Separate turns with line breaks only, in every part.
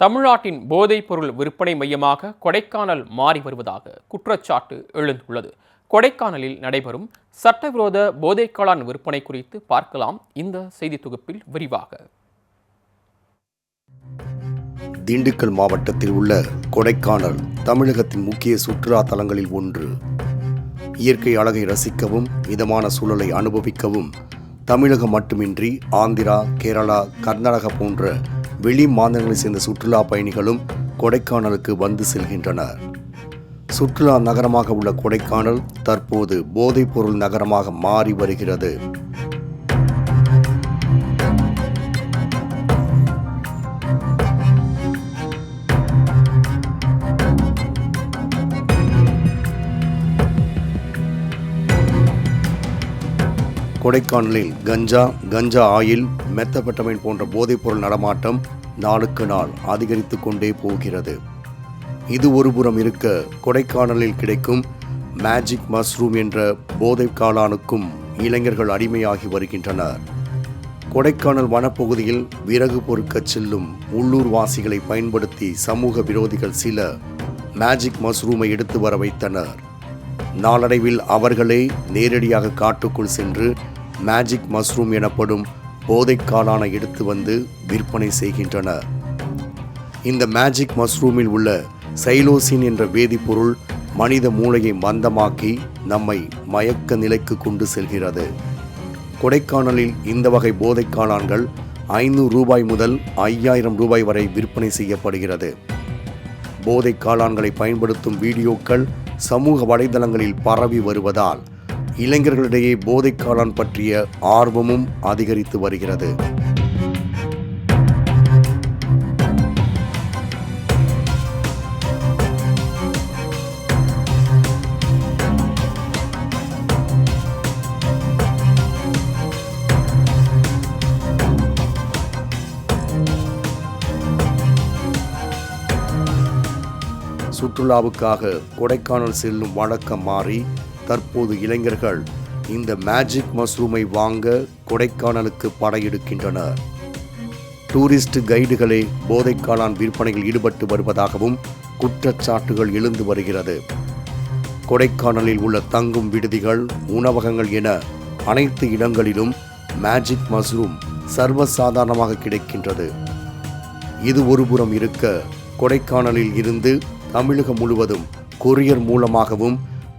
தமிழ்நாட்டின் போதைப் பொருள் விற்பனை மையமாக கொடைக்கானல் மாறி வருவதாக குற்றச்சாட்டு எழுந்துள்ளது. கொடைக்கானலில் நடைபெறும் சட்டவிரோத போதைக்காளான் விற்பனை குறித்து பார்க்கலாம் இந்த செய்தி தொகுப்பில் விரிவாக.
திண்டுக்கல் மாவட்டத்தில் உள்ள கொடைக்கானல் தமிழகத்தின் முக்கிய சுற்றுலா தலங்களில் ஒன்று. இயற்கை அழகை ரசிக்கவும் மிதமான சூழலை அனுபவிக்கவும் தமிழகம் மட்டுமின்றி ஆந்திரா கேரளா கர்நாடகா போன்ற வெளி மாநிலங்களைச் சேர்ந்த சுற்றுலா பயணிகளும் கொடைக்கானலுக்கு வந்து செல்கின்றனர். சுற்றுலா நகரமாக உள்ள கொடைக்கானல் தற்போது போதைப்பொருள் நகரமாக மாறி வருகிறது. கொடைக்கானலில் கஞ்சா கஞ்சா ஆயில் மெத்தப்பட்டமைன் போன்ற போதைப்பொருள் நடமாட்டம் நாளுக்கு நாள் அதிகரித்து கொண்டே போகிறது. இது ஒருபுறம் இருக்க கொடைக்கானலில் கிடைக்கும் மேஜிக் மஷ்ரூம் என்ற போதை காளானுக்கும் இளைஞர்கள் அடிமையாகி வருகின்றனர். கொடைக்கானல் வனப்பகுதியில் விறகு பொறுக்கச் செல்லும் உள்ளூர் வாசிகளை பயன்படுத்தி சமூக விரோதிகள் சில மேஜிக் மஷ்ரூமை எடுத்து வர வைத்தனர். நாளடைவில் அவர்களே நேரடியாக காட்டுக்குள் சென்று மேஜிக் மஷ்ரூம் எனப்படும் போதைக்காலான எடுத்து வந்து விற்பனை செய்கின்றனர். இந்த மேஜிக் மஷ்ரூமில் உள்ள சைலோசின் என்ற வேதிப்பொருள் மனித மூளையை மந்தமாக்கி நம்மை மயக்க நிலைக்கு கொண்டு செல்கிறது. கொடைக்கானலில் இந்த வகை போதைக்காளான்கள் ஐநூறு ரூபாய் முதல் ஐயாயிரம் ரூபாய் வரை விற்பனை செய்யப்படுகிறது. போதை காளான்களை பயன்படுத்தும் வீடியோக்கள் சமூக வலைதளங்களில் பரவி வருவதால் இளைஞர்களிடையே போதைக்காளான் பற்றிய ஆர்வமும் அதிகரித்து வருகிறது. சுற்றுலாவுக்காக கொடைக்கானல் செல்லும் வழக்கம் மாறி தற்போது இளைஞர்கள் இந்த மேஜிக் மஷ்ரூமை வாங்க கொடைக்கானலுக்கு படையெடுக்கின்றனர். டூரிஸ்ட் கைடுகளே போதைக்காளான் விற்பனையில் ஈடுபட்டு வருவதாகவும் குற்றச்சாட்டுகள் எழுந்து வருகிறது. கொடைக்கானலில் உள்ள தங்கும் விடுதிகள் உணவகங்கள் என அனைத்து இடங்களிலும் மேஜிக் மஷ்ரூம் சர்வசாதாரணமாக கிடைக்கின்றது. இது ஒருபுறம் இருக்க கொடைக்கானலில் இருந்து தமிழகம் முழுவதும் கொரியர் மூலமாகவும்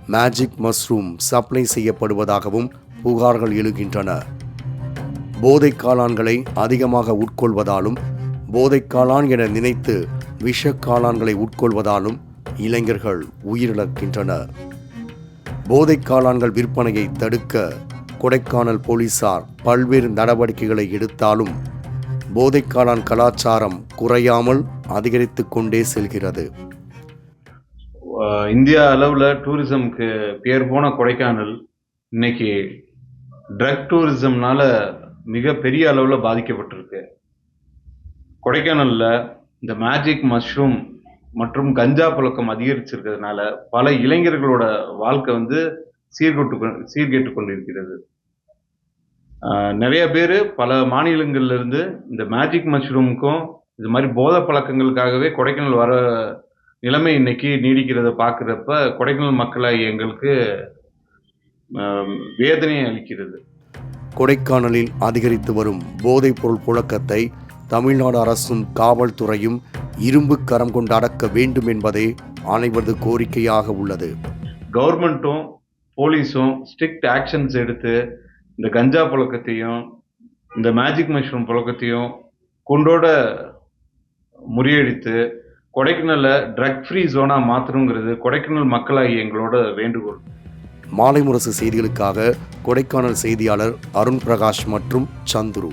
மேஜிக் மஷ்ரூம் சப்ளை செய்யப்படுவதாகவும் புகார்கள் எழுகின்றன. போதை காளான்களை அதிகமாக உட்கொள்வதாலும் போதை காளான் என நினைத்து விஷ காளான்களை உட்கொள்வதாலும் இளைஞர்கள் உயிரிழக்கின்றனர். போதை காளான்கள் விற்பனையை தடுக்க கொடைக்கானல் போலீசார் பல்வேறு நடவடிக்கைகளை எடுத்தாலும் போதைக்காளான் கலாச்சாரம் குறையாமல் அதிகரித்து கொண்டே செல்கிறது.
இந்தியா அளவில் டூரிசம்க்கு பேர் போன கொடைக்கானல் இன்னைக்கு ட்ரக் டூரிசம்னால மிக பெரிய அளவில் பாதிக்கப்பட்டிருக்கு. கொடைக்கானலில் இந்த மேஜிக் மஷ்ரூம் மற்றும் கஞ்சா புழக்கம் அதிகரிச்சிருக்கிறதுனால பல இளைஞர்களோட வாழ்க்கை வந்து சீர்கொட்டு கொ- கொண்டிருக்கிறது. நிறைய பேர் பல மாநிலங்கள்லேருந்து இந்த மேஜிக் மஷ்ரூமுக்கும் இது மாதிரி போதை பழக்கங்களுக்காகவே கொடைக்கானல் வர நிலைமை இன்னைக்கு நீடிக்கிறத பார்க்குறப்ப கொடைக்கானல் மக்களை எங்களுக்கு வேதனையை அளிக்கிறது.
கொடைக்கானலில் அதிகரித்து வரும் போதைப்பொருள் புழக்கத்தை தமிழ்நாடு அரசும் காவல்துறையும் இரும்பு கரம் கொண்டு அடக்க வேண்டும் என்பதே அனைவரது கோரிக்கையாக உள்ளது.
கவர்மெண்ட்டும் போலீஸும் ஸ்ட்ரிக்ட் ஆக்ஷன்ஸ் எடுத்து இந்த கஞ்சா புழக்கத்தையும் இந்த மேஜிக் மஷ்ரூம் புழக்கத்தையும் கொண்டோட முறியடித்து கொடைக்கானலை ட்ரக் ஃப்ரீ ஜோனாக மாற்றணுங்கிறது கொடைக்கானல் மக்களாகி எங்களோட வேண்டுகோள்.
மாலை முரசு செய்திகளுக்காக கொடைக்கானல் செய்தியாளர் அருண் பிரகாஷ் மற்றும் சந்துரு.